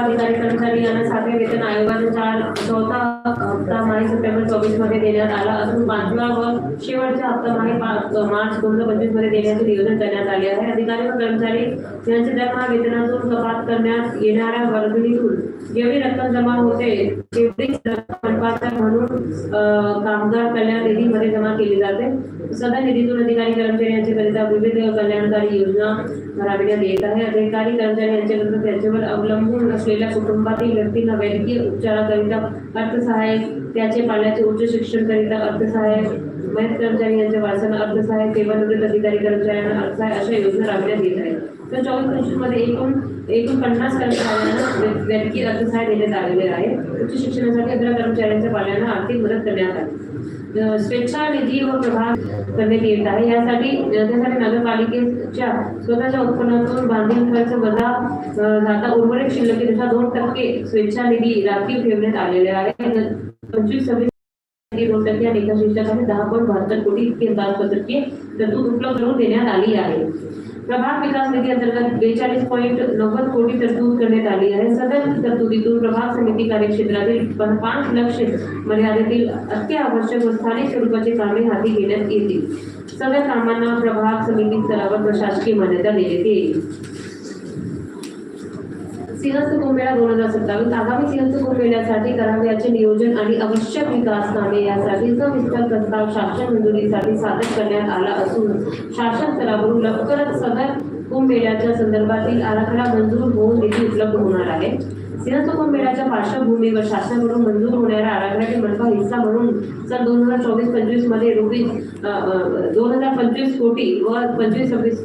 अधिकारी कर्मचारी यांना सातव्या वेतन आयोगाने चार चौथा हप्ता मार्च सप्टेंबर चोवीसमध्ये देण्यात आला असून पाचवा व शेवटचा हप्ता मागे मार्च दोन हजार पंचवीसमध्ये देण्याचे नियोजन करण्यात आले आहे. अधिकारी व कर्मचारी यांचे दरमहा वेतनातून कपात करण्यात येणाऱ्या वर्गणीतून जेवढी रक्कम जमा होते तेवढीच रक्कम मनपाच्या म्हणून कामगार कल्याण निधीमध्ये जमा केली जाते. सदर निधीतून अधिकारी कर्मचारी यांच्याकरिता विविध कल्याणकारी योजना राबविण्यात येत आहे. अधिकारी कर्मचारी यांच्याकरिता त्यांच्यावर अवलंबून असलेल्या कुटुंबातील व्यक्तींना वैद्यकीय उपचाराकरिता अर्थसहाय्य त्याचे पाण्याचे उच्च शिक्षणकरिता अर्थसहाय्य महेश कर्मचारी यांच्या वारसांना अर्थसहाय्य सेवानिवृत्त अधिकारी कर्मचाऱ्यांना अर्थसहाय्य अशा योजना राबविण्यात येत आहेत. तर चोवीस पंचवीसमध्ये एकूण एकूण पन्नास कर्मचाऱ्यांना वै- वैद्यकीय अर्थसहाय्य देण्यात आलेले आहे उच्च शिक्षणासाठी अकरा कर्मचाऱ्यांच्या पाल्यांना आर्थिक मदत करण्यात आली. स्वेच्छा निधी व प्रभाग करण्यात येत आहे. यासाठी त्यासाठी नगरपालिकेच्या स्वतःच्या उत्पन्नातून बांधील खर्च वजा जाता उर्वरित शिल्लकीनुसार दोन टक्के स्वेच्छा निधी राखीव ठेवण्यात आलेले आहे. पंचवीस सव्वीस टक्के आणि एका शिल्लकाने दहा पॉईंट बहात्तर कोटी इतकी अंदाजपत्रकीय तरतूद उपलब्ध करून देण्यात आली आहे. प्रभाग विकास निधी अंतर्गत बेचाळीस पॉईंट नव्वद कोटी तरतूद करण्यात आली आहे. सदर तरतुदीतून प्रभाग समिती कार्यक्षेत्रातील पाच लक्ष मर्यादेतील अत्यावश्यक व स्थानिक स्वरूपाची कामे हाती घेण्यात येतील. सदर कामांना प्रभाग समिती स्तरावर प्रशासकीय मान्यता देण्यात येईल. सिंहस्थ कुंभमेळा दोन हजार सत्तावीस आगामी सिंहस्थ कुंभमेळ्यासाठी करावे याचे नियोजन आणि आवश्यक विकास कामे यासाठी सविस्तर प्रस्ताव शासन मंजुरीसाठी सादर करण्यात आला असून शासन स्तरावरून लवकरच सदर कुंभमेळ्याच्या संदर्भातील आराखडा मंजूर होऊन निधी उपलब्ध होणार आहे. सिंहस्थ कुंभमेळ्याच्या पार्श्वभूमीवर शासनाकडून मंजूर होणाऱ्या आराखड्याचे मनपा हिस्सा म्हणून सन दोन हजार चोवीस पंचवीसमध्ये रुपीज दोन हजार पंचवीस कोटी व पंचवीस सव्वीस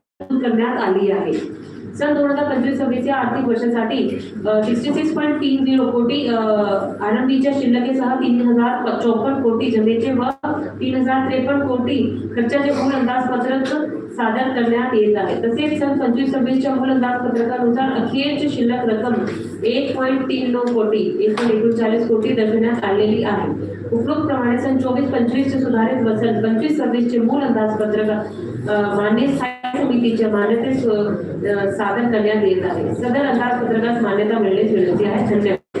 करण्यात आली आहे. सन दोन हजार पंचवीस सव्वीसच्या आर्थिक वर्षासाठी सिक्स्टी सिक्स पॉईंट तीन झिरो कोटी आरंभीच्या शिल्लकेसह तीन हजार चौपन्न कोटी जमेचे व तीन हजार त्रेपन्न कोटी खर्चाचे मूळ अंदाजपत्रक सादर करण्यात येत आहे. तसेच सन पंचवीस सव्वीसच्या मूळ अंदाजपत्रकानुसार अखेरची शिल्लक रक्कम एक पॉईंट तीन नऊ कोटी एकूण एकोणचाळीस कोटी दर्शवण्यात आलेली आहे. उपरोक्त प्रमाणे सन चोवीस पंचवीसचे सुधारित वसन पंचवीस सव्वीसचे मूळ अंदाजपत्रक मान्य स्थायी समितीच्या मान्यते सादर करण्यात येत आहे. सदर अंदाजपत्रकास मान्यता मिळण्याची विनंती आहे. धन्यवाद.